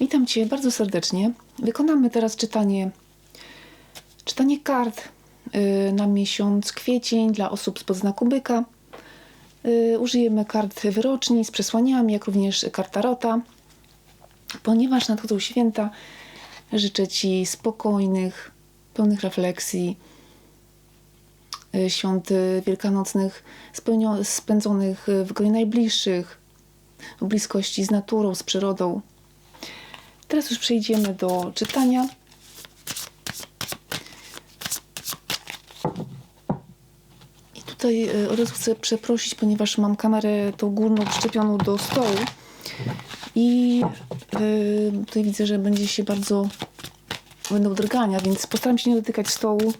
Witam Cię bardzo serdecznie. Wykonamy teraz czytanie, czytanie kart y, na miesiąc kwiecień dla osób spod znaku byka. Y, Użyjemy kart wyroczni z przesłaniami, jak również karta Rota. Ponieważ nadchodzą święta, życzę Ci spokojnych, pełnych refleksji, y, świąt wielkanocnych spędzonych w gronie najbliższych, w bliskości z naturą, z przyrodą. Teraz już przejdziemy do czytania. I tutaj e, od razu chcę przeprosić, ponieważ mam kamerę tą górną przyczepioną do stołu i e, tutaj widzę, że będzie się bardzo będą drgania, więc postaram się nie dotykać stołu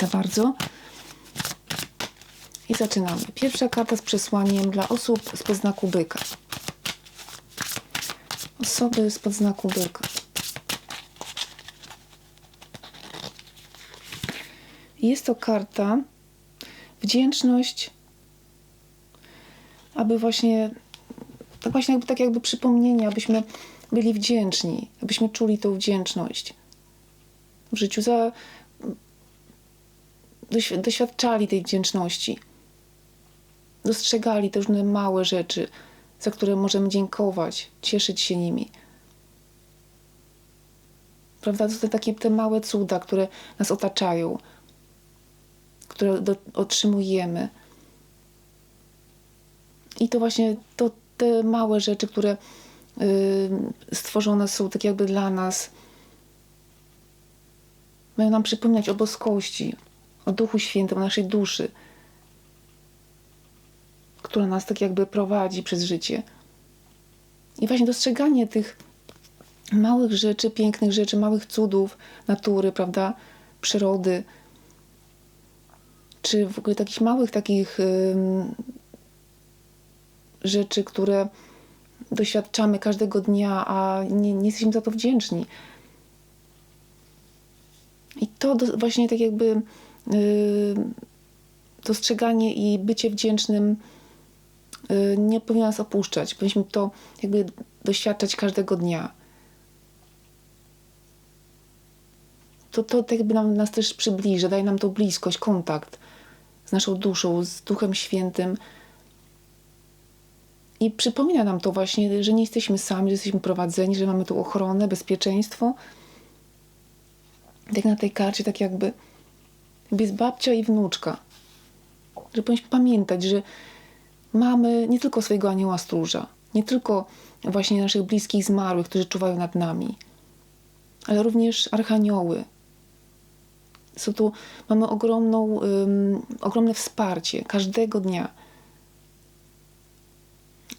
za bardzo. I zaczynamy. Pierwsza karta z przesłaniem dla osób z podznaku byka. Osoby z podznaku byka. Jest to karta wdzięczność, aby właśnie tak właśnie jakby, tak jakby przypomnienie, abyśmy byli wdzięczni, abyśmy czuli tą wdzięczność w życiu, za, doświ- doświadczali tej wdzięczności, dostrzegali te różne małe rzeczy, za które możemy dziękować, cieszyć się nimi. Prawda? To są takie te małe cuda, które nas otaczają, które do, otrzymujemy. I to właśnie to, te małe rzeczy, które y, stworzone są tak jakby dla nas, mają nam przypominać o boskości, o Duchu Świętym, o naszej duszy, która nas tak jakby prowadzi przez życie. I właśnie dostrzeganie tych małych rzeczy, pięknych rzeczy, małych cudów natury, prawda, przyrody, czy w ogóle takich małych takich rzeczy, które doświadczamy każdego dnia, a nie, nie jesteśmy za to wdzięczni. I to do, właśnie tak jakby yy, dostrzeganie i bycie wdzięcznym nie powinno nas opuszczać. Powinniśmy to jakby doświadczać każdego dnia. To, to tak jakby nam, nas też przybliża, daje nam tą bliskość, kontakt z naszą duszą, z Duchem Świętym. I przypomina nam to właśnie, że nie jesteśmy sami, że jesteśmy prowadzeni, że mamy tu ochronę, bezpieczeństwo. Tak na tej karcie, tak jakby, jakby jest babcia i wnuczka. Że powinniśmy pamiętać, że mamy nie tylko swojego anioła stróża, nie tylko właśnie naszych bliskich zmarłych, którzy czuwają nad nami, ale również archanioły. Są tu, mamy ogromną, ym, ogromne wsparcie każdego dnia.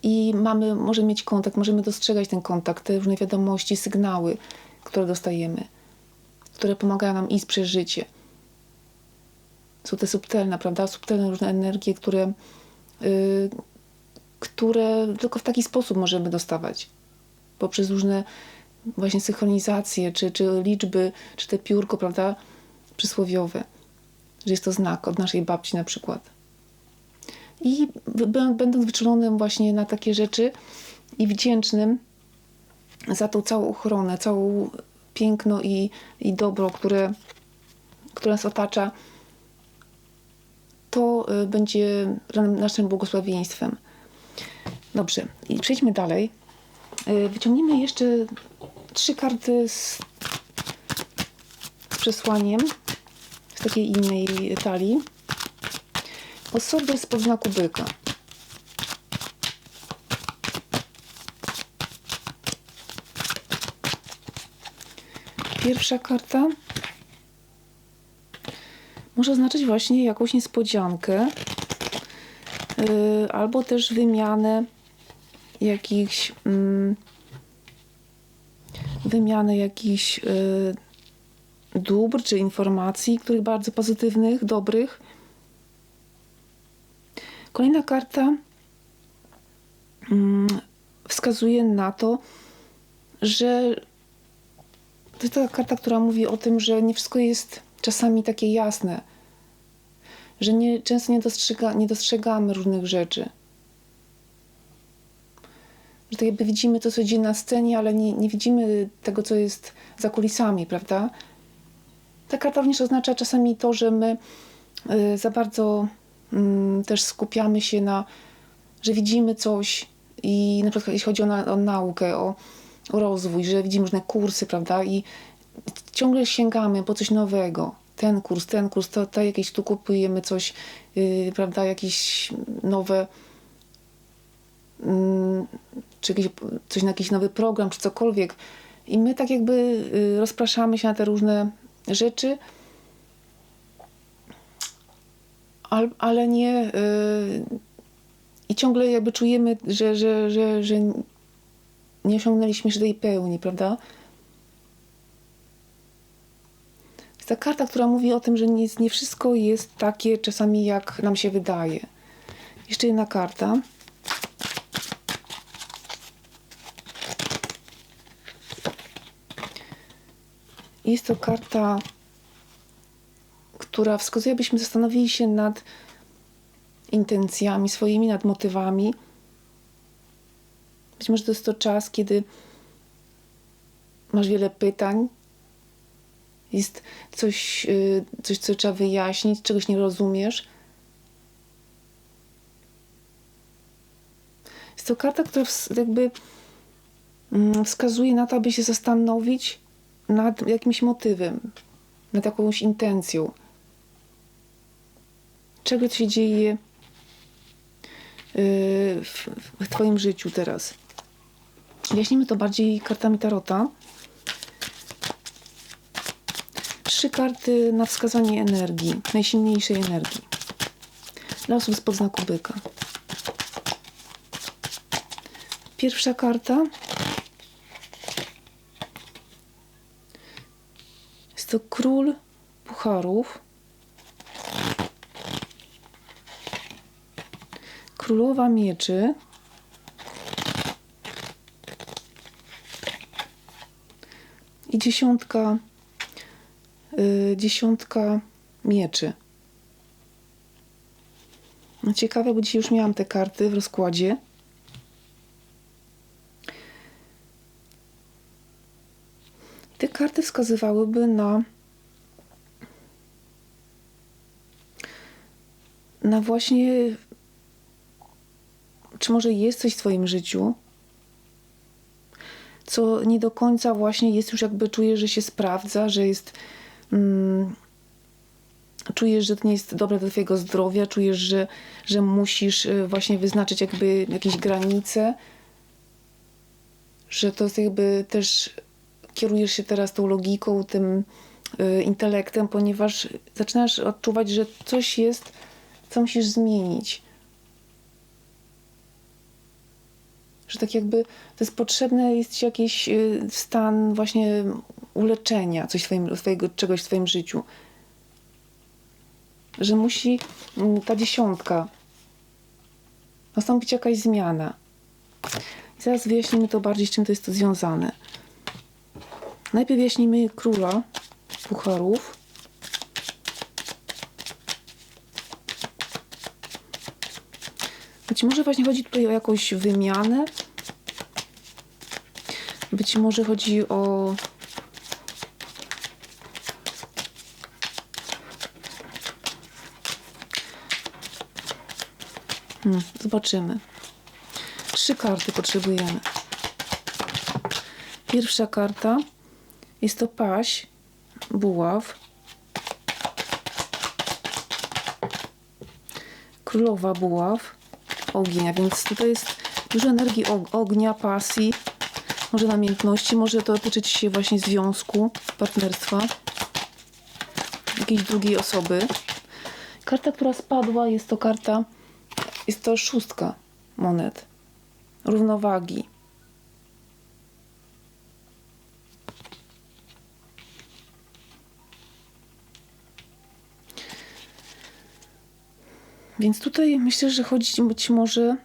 I mamy, możemy mieć kontakt, możemy dostrzegać ten kontakt, te różne wiadomości, sygnały, które dostajemy, które pomagają nam iść przez życie. Są te subtelne, prawda? Subtelne różne energie, które, które tylko w taki sposób możemy dostawać. Poprzez różne właśnie synchronizacje, czy, czy liczby, czy te piórko, prawda? Przysłowiowe. Że jest to znak od naszej babci na przykład. I będąc wyczulonym właśnie na takie rzeczy i wdzięcznym za tą całą ochronę, całą piękno i, i dobro, które, które nas otacza, to y, będzie naszym błogosławieństwem. Dobrze, i przejdźmy dalej. Y, Wyciągnijmy jeszcze trzy karty z, z przesłaniem z takiej innej talii. Osoby z podznaku byka. Pierwsza karta może oznaczać właśnie jakąś niespodziankę yy, albo też wymianę jakichś mm, wymianę jakichś yy, dóbr czy informacji, których bardzo pozytywnych, dobrych. Kolejna karta mm, wskazuje na to, że to jest taka karta, która mówi o tym, że nie wszystko jest czasami takie jasne, że nie, często nie, dostrzega, nie dostrzegamy różnych rzeczy, że tak jakby widzimy to, co dzieje na scenie, ale nie, nie widzimy tego, co jest za kulisami, prawda? Ta karta również oznacza czasami to, że my y, za bardzo mm, też skupiamy się na, że widzimy coś i na przykład jeśli chodzi o, na, o naukę, o, o rozwój, że widzimy różne kursy, prawda? I ciągle sięgamy po coś nowego. Ten kurs, ten kurs, to, to jakieś tu kupujemy coś, yy, prawda, jakieś nowe, mm, czy jakieś, coś na jakiś nowy program, czy cokolwiek. I my tak jakby y, rozpraszamy się na te różne rzeczy, al, ale nie. y, I ciągle jakby czujemy, że, że, że, że nie osiągnęliśmy jeszcze tej pełni, prawda? Jest ta karta, która mówi o tym, że nie, nie wszystko jest takie czasami, jak nam się wydaje. Jeszcze jedna karta. Jest to karta, która wskazuje, abyśmy zastanowili się nad intencjami swoimi, nad motywami. Być może to jest to czas, kiedy masz wiele pytań, jest coś, y, coś, co trzeba wyjaśnić, czegoś nie rozumiesz. Jest to karta, która jakby mm, wskazuje na to, aby się zastanowić nad jakimś motywem, nad jakąś intencją. Czego się dzieje y, w, w Twoim życiu teraz? Wyjaśnimy to bardziej kartami Tarota. Trzy karty na wskazanie energii, najsilniejszej energii. Dla osób spod znaku byka. Pierwsza karta jest to król pucharów. Królowa mieczy. I dziesiątka dziesiątka mieczy. No ciekawe, bo dzisiaj już miałam te karty w rozkładzie. Te karty wskazywałyby na na właśnie czy może jest coś w twoim życiu, co nie do końca właśnie jest już jakby czujesz, że się sprawdza, że jest mm, czujesz, że to nie jest dobre dla twojego zdrowia, czujesz, że, że musisz y, właśnie wyznaczyć jakby jakieś granice, że to jest jakby też kierujesz się teraz tą logiką, tym y, intelektem, ponieważ zaczynasz odczuwać, że coś jest, co musisz zmienić. Że tak jakby to jest potrzebne, jest ci jakiś y, stan właśnie uleczenia coś twoim, twojego, czegoś w twoim życiu. Że musi mm, ta dziesiątka nastąpić jakaś zmiana. I zaraz wyjaśnimy to bardziej, z czym to jest to związane. Najpierw wyjaśnimy króla pucharów. Być może właśnie chodzi tutaj o jakąś wymianę. Być może chodzi o Hmm, zobaczymy. Trzy karty potrzebujemy. Pierwsza karta jest to paź, buław, królowa buław, ogień, a więc tutaj jest dużo energii og- ognia, pasji, może namiętności, może to dotyczyć się właśnie związku, partnerstwa, jakiejś drugiej osoby. Karta, która spadła, jest to karta, jest to szóstka monet, równowagi. Więc tutaj myślę, że chodzi być może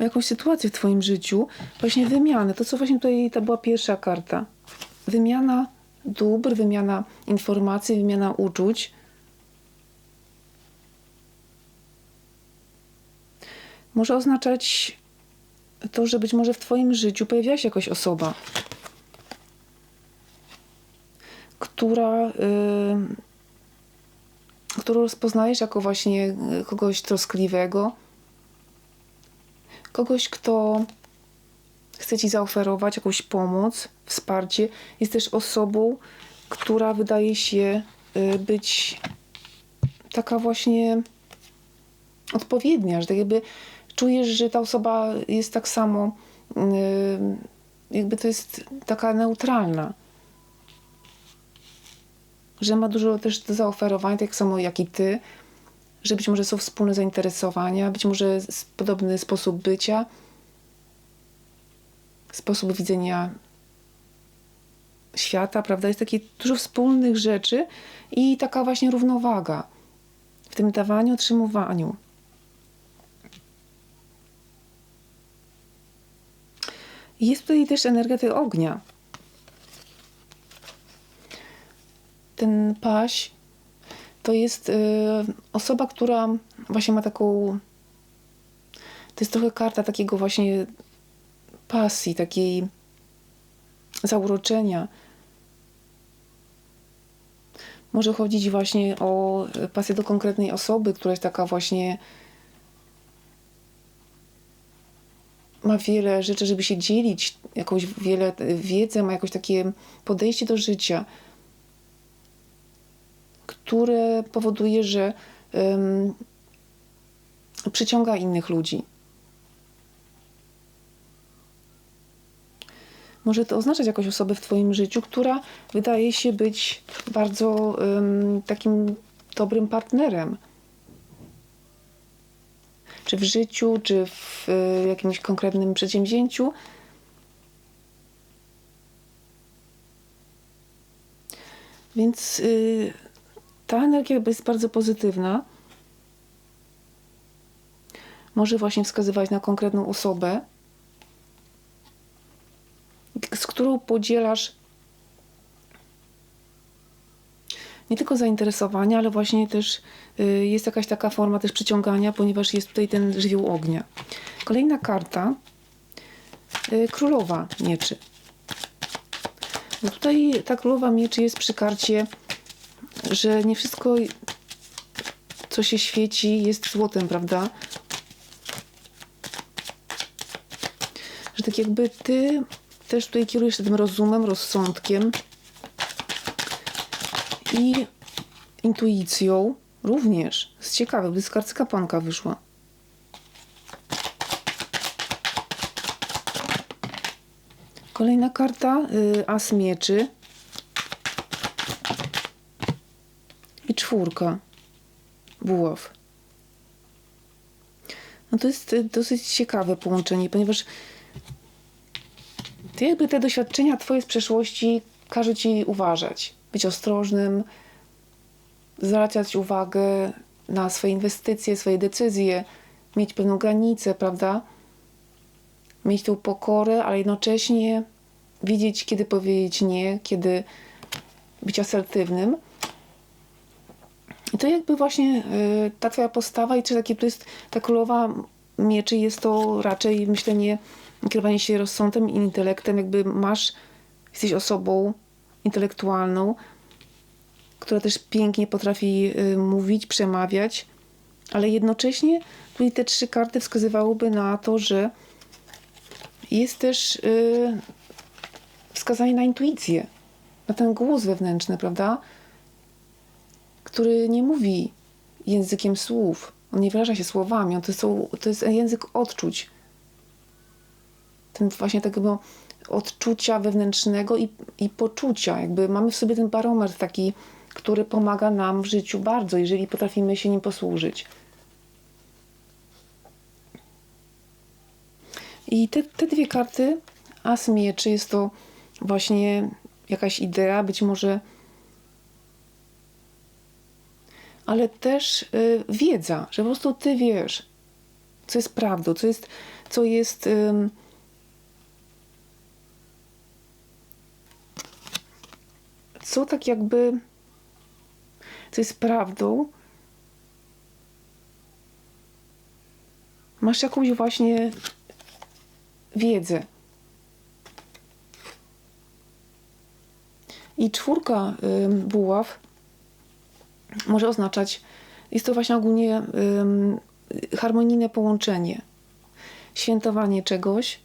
o jakąś sytuację w Twoim życiu, właśnie wymianę. To, co właśnie tutaj to była pierwsza karta. Wymiana dóbr, wymiana informacji, wymiana uczuć. Może oznaczać to, że być może w Twoim życiu pojawiła się jakaś osoba, która, y, którą rozpoznajesz jako właśnie kogoś troskliwego, kogoś, kto chce Ci zaoferować jakąś pomoc, wsparcie. Jest też osobą, która wydaje się y, być taka właśnie odpowiednia, że tak jakby czujesz, że ta osoba jest tak samo, y, jakby to jest taka neutralna. Że ma dużo też do zaoferowania, tak samo jak i ty, że być może są wspólne zainteresowania, być może podobny sposób bycia, sposób widzenia świata, prawda? Jest takie dużo wspólnych rzeczy i taka właśnie równowaga w tym dawaniu, otrzymywaniu. Jest tutaj też energia tego ognia. Ten paś to jest y, osoba, która właśnie ma taką. To jest trochę karta takiego właśnie pasji, takiej zauroczenia. Może chodzić właśnie o pasję do konkretnej osoby, która jest taka właśnie. Ma wiele rzeczy, żeby się dzielić, jakąś wiele wiedzę, ma jakoś takie podejście do życia, które powoduje, że ym, przyciąga innych ludzi. Może to oznaczać jakąś osobę w Twoim życiu, która wydaje się być bardzo ym, takim dobrym partnerem. Czy w życiu, czy w y, jakimś konkretnym przedsięwzięciu. Więc y, ta energia jest bardzo pozytywna. Może właśnie wskazywać na konkretną osobę, z którą podzielasz nie tylko zainteresowania, ale właśnie też y, jest jakaś taka forma też przyciągania, ponieważ jest tutaj ten żywioł ognia. Kolejna karta. y, Królowa mieczy. Bo tutaj ta królowa mieczy jest przy karcie, że nie wszystko, co się świeci, jest złotem, prawda? Że tak jakby ty też tutaj kierujesz tym rozumem, rozsądkiem i intuicją również. Jest ciekawe, gdy z karty kapłanka wyszła. Kolejna karta, y, as mieczy i czwórka, buław. No to jest y, dosyć ciekawe połączenie, ponieważ ty jakby te doświadczenia twoje z przeszłości każe ci uważać, być ostrożnym, zwracać uwagę na swoje inwestycje, swoje decyzje, mieć pewną granicę, prawda? Mieć tą pokorę, ale jednocześnie wiedzieć, kiedy powiedzieć nie, kiedy być asertywnym. I to jakby właśnie y, ta twoja postawa i czy takie to jest ta królowa mieczy jest to raczej myślenie, kierowanie się rozsądem i intelektem, jakby masz, jesteś osobą intelektualną, która też pięknie potrafi y, mówić, przemawiać, ale jednocześnie tutaj te trzy karty wskazywałyby na to, że jest też y, wskazanie na intuicję, na ten głos wewnętrzny, prawda? Który nie mówi językiem słów, on nie wyraża się słowami, on to, to jest język odczuć. Ten właśnie takiego odczucia wewnętrznego i, i poczucia. Jakby mamy w sobie ten barometr taki, który pomaga nam w życiu bardzo, jeżeli potrafimy się nim posłużyć. I te, te dwie karty, as mieczy, jest to właśnie jakaś idea, być może, ale też y, wiedza, że po prostu ty wiesz, co jest prawdą, co jest, co jest ym, co tak jakby, co jest prawdą, masz jakąś właśnie wiedzę. I czwórka ym, buław może oznaczać, jest to właśnie ogólnie ym, harmonijne połączenie, świętowanie czegoś.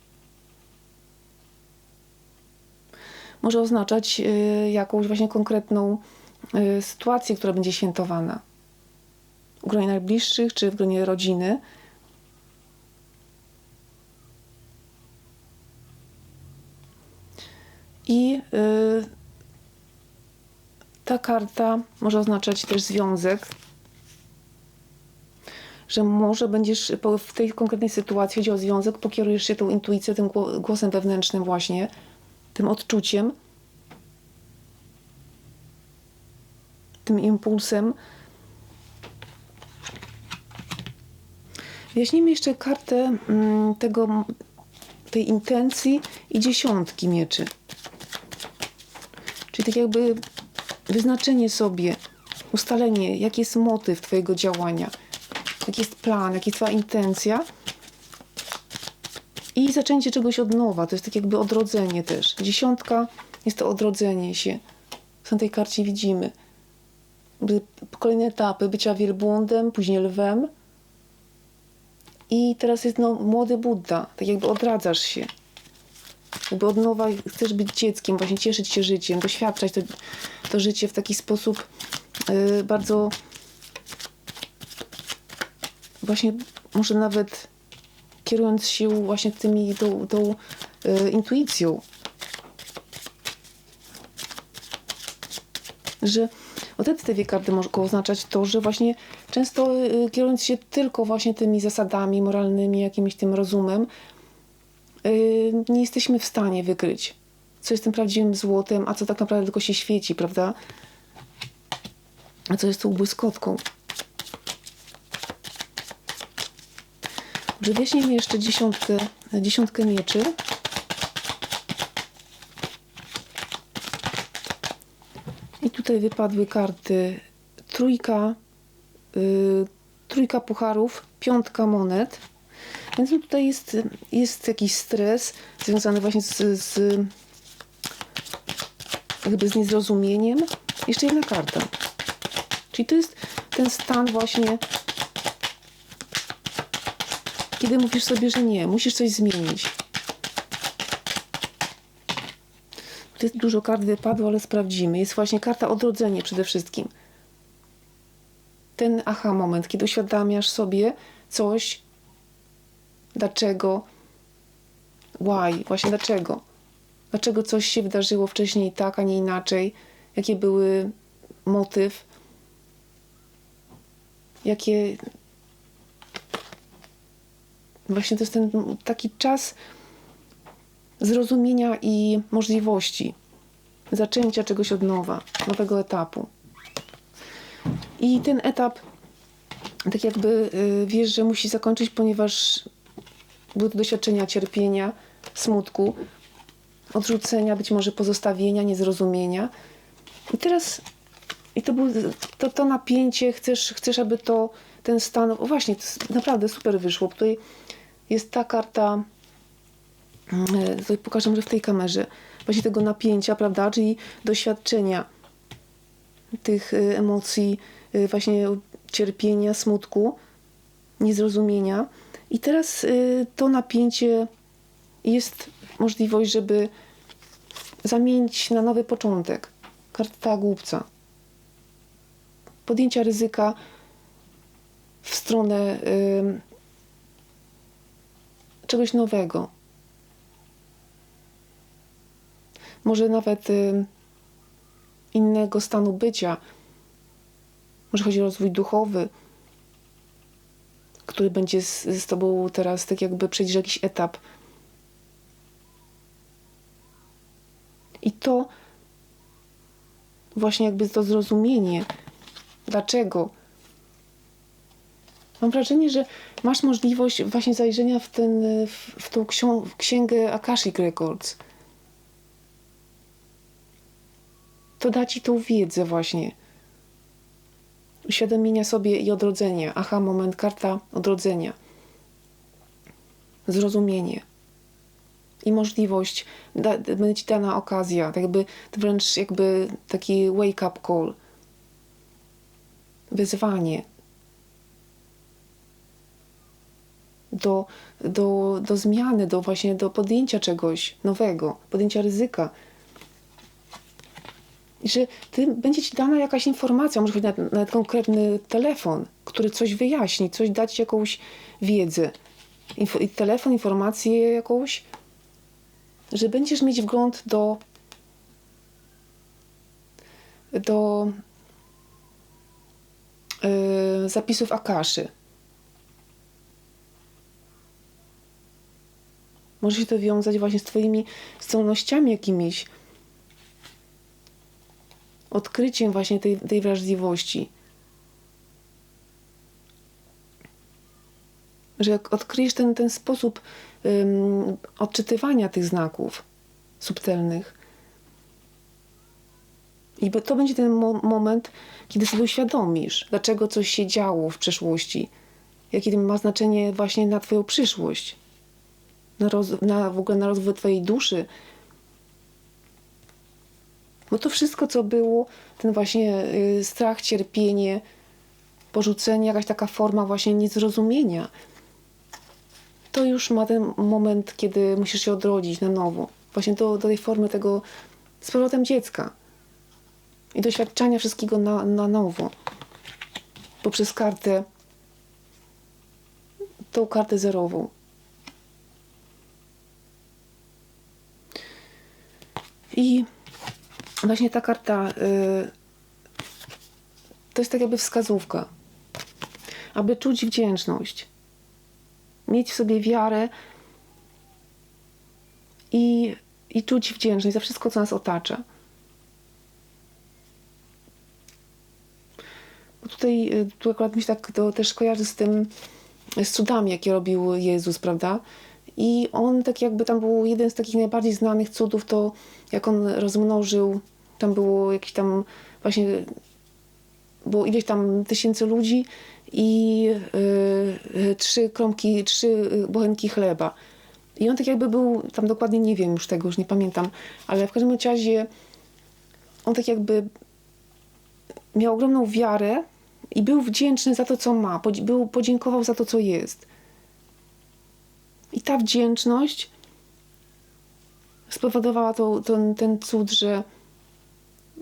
Może oznaczać y, jakąś właśnie konkretną y, sytuację, która będzie świętowana w gronie najbliższych czy w gronie rodziny. I y, ta karta może oznaczać też związek, że może będziesz w tej konkretnej sytuacji, chodzi o związek, pokierujesz się tą intuicją, tym gło- głosem wewnętrznym właśnie, tym odczuciem, tym impulsem. Wyjaśnijmy jeszcze kartę mm, tego, tej intencji i dziesiątki mieczy. Czyli tak jakby wyznaczenie sobie, ustalenie, jaki jest motyw Twojego działania, jaki jest plan, jaka jest Twoja intencja i zaczęcie czegoś od nowa. To jest tak jakby odrodzenie też. Dziesiątka jest to odrodzenie się. Na tej karcie widzimy. Kolejne etapy bycia wielbłądem, później lwem. I teraz jest no, młody Buddha. Tak jakby odradzasz się. Jakby od nowa chcesz być dzieckiem, właśnie cieszyć się życiem, doświadczać to, to życie w taki sposób yy, bardzo właśnie może nawet kierując się właśnie tymi tą, tą yy, intuicją. Że o te dwie karty mogą oznaczać to, że właśnie często yy, kierując się tylko właśnie tymi zasadami moralnymi, jakimś tym rozumem, yy, nie jesteśmy w stanie wykryć, co jest tym prawdziwym złotem, a co tak naprawdę tylko się świeci, prawda? A co jest tą błyskotką. Dobrze, wyjaśnijmy jeszcze dziesiątkę, dziesiątkę mieczy. I tutaj wypadły karty trójka, yy, trójka pucharów, piątka monet. Więc no tutaj jest, jest jakiś stres związany właśnie z, z jakby z niezrozumieniem. Jeszcze jedna karta. Czyli to jest ten stan właśnie, kiedy mówisz sobie, że nie, musisz coś zmienić. Tutaj dużo kart wypadło, ale sprawdzimy. Jest właśnie karta odrodzenie przede wszystkim. Ten aha moment, kiedy uświadamiasz sobie coś, dlaczego, why, właśnie dlaczego. Dlaczego coś się wydarzyło wcześniej tak, a nie inaczej? Jakie były motyw? Jakie. Właśnie to jest ten taki czas zrozumienia i możliwości zaczęcia czegoś od nowa, nowego etapu. I ten etap, tak jakby y, wiesz, że musi zakończyć, ponieważ były to doświadczenia cierpienia, smutku, odrzucenia, być może pozostawienia, niezrozumienia. I teraz i to, był, to, to napięcie, chcesz, chcesz, aby to ten stan. O właśnie, naprawdę super wyszło. Tutaj jest ta karta. mm, Tutaj pokażę może w tej kamerze. Właśnie tego napięcia, prawda? Czyli doświadczenia tych y, emocji, y, właśnie cierpienia, smutku, niezrozumienia. I teraz to napięcie jest możliwość, żeby zamienić na nowy początek. Karta głupca. Podjęcia ryzyka w stronę czegoś nowego. Może nawet y, innego stanu bycia. Może chodzi o rozwój duchowy, który będzie z, z tobą teraz, tak jakby przejdziesz jakiś etap. I to właśnie jakby to zrozumienie, dlaczego. Mam wrażenie, że masz możliwość właśnie zajrzenia w, ten, w, w tą księgę Akashic Records. To da ci tą wiedzę właśnie. Uświadomienia sobie i odrodzenia. Aha, moment, karta odrodzenia. Zrozumienie. i możliwość, da, będzie ci dana okazja, tak jakby wręcz jakby taki wake up call, wyzwanie do, do, do zmiany, do właśnie do podjęcia czegoś nowego, podjęcia ryzyka. I że ty, będzie ci dana jakaś informacja, może być nawet, nawet konkretny telefon, który coś wyjaśni, coś dać jakąś wiedzę. Info, telefon, informację jakąś, że będziesz mieć wgląd do do yy, zapisów Akaszy. Może się to wiązać właśnie z twoimi zdolnościami jakimiś, odkryciem właśnie tej, tej wrażliwości. Że jak odkryjesz ten, ten sposób odczytywania tych znaków subtelnych, i to będzie ten mo moment, kiedy sobie uświadomisz, dlaczego coś się działo w przeszłości, jakie to ma znaczenie właśnie na Twoją przyszłość, na, na w ogóle na rozwój Twojej duszy, bo to wszystko, co było, ten właśnie y, strach, cierpienie, porzucenie, jakaś taka forma właśnie niezrozumienia, to już ma ten moment, kiedy musisz się odrodzić na nowo. Właśnie do, do tej formy tego z powrotem dziecka. I doświadczania wszystkiego na, na nowo. Poprzez kartę, tą kartę zerową. I właśnie ta karta y, to jest tak jakby wskazówka, aby czuć wdzięczność, mieć w sobie wiarę i, i czuć wdzięczność za wszystko, co nas otacza. Bo tutaj, y, tu akurat mi się tak to też kojarzy z tym, z cudami, jakie robił Jezus, prawda? I on tak jakby tam był jeden z takich najbardziej znanych cudów, to jak on rozmnożył, tam było jakieś tam właśnie, było ileś tam tysięcy ludzi i yy, trzy kromki, trzy bochenki chleba. I on tak jakby był, tam dokładnie nie wiem już tego, już nie pamiętam, ale w każdym razie on tak jakby miał ogromną wiarę i był wdzięczny za to, co ma, był, podziękował za to, co jest. I ta wdzięczność spowodowała to, to, ten cud, że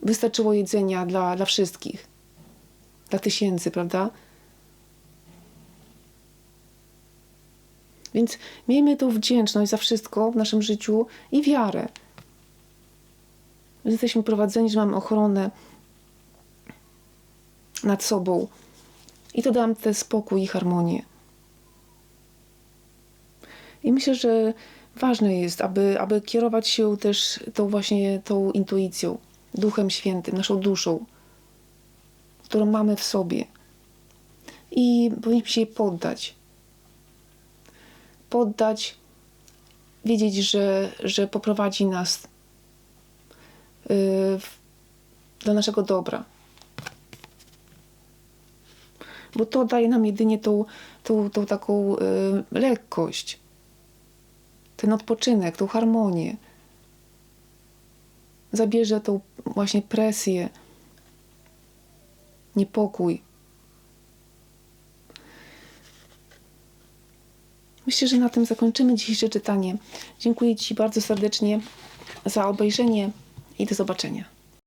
wystarczyło jedzenia dla, dla wszystkich, dla tysięcy, prawda? Więc miejmy tą wdzięczność za wszystko w naszym życiu i wiarę. Jesteśmy prowadzeni, że mamy ochronę nad sobą. I to dam ten spokój i harmonię. I myślę, że ważne jest, aby, aby kierować się też tą właśnie tą intuicją, Duchem Świętym, naszą duszą, którą mamy w sobie. I powinniśmy się jej poddać. Poddać, wiedzieć, że, że poprowadzi nas yy, do naszego dobra. Bo to daje nam jedynie tą, tą, tą taką yy, lekkość ten odpoczynek, tą harmonię. Zabierze tą właśnie presję, niepokój. Myślę, że na tym zakończymy dzisiejsze czytanie. Dziękuję Ci bardzo serdecznie za obejrzenie i do zobaczenia.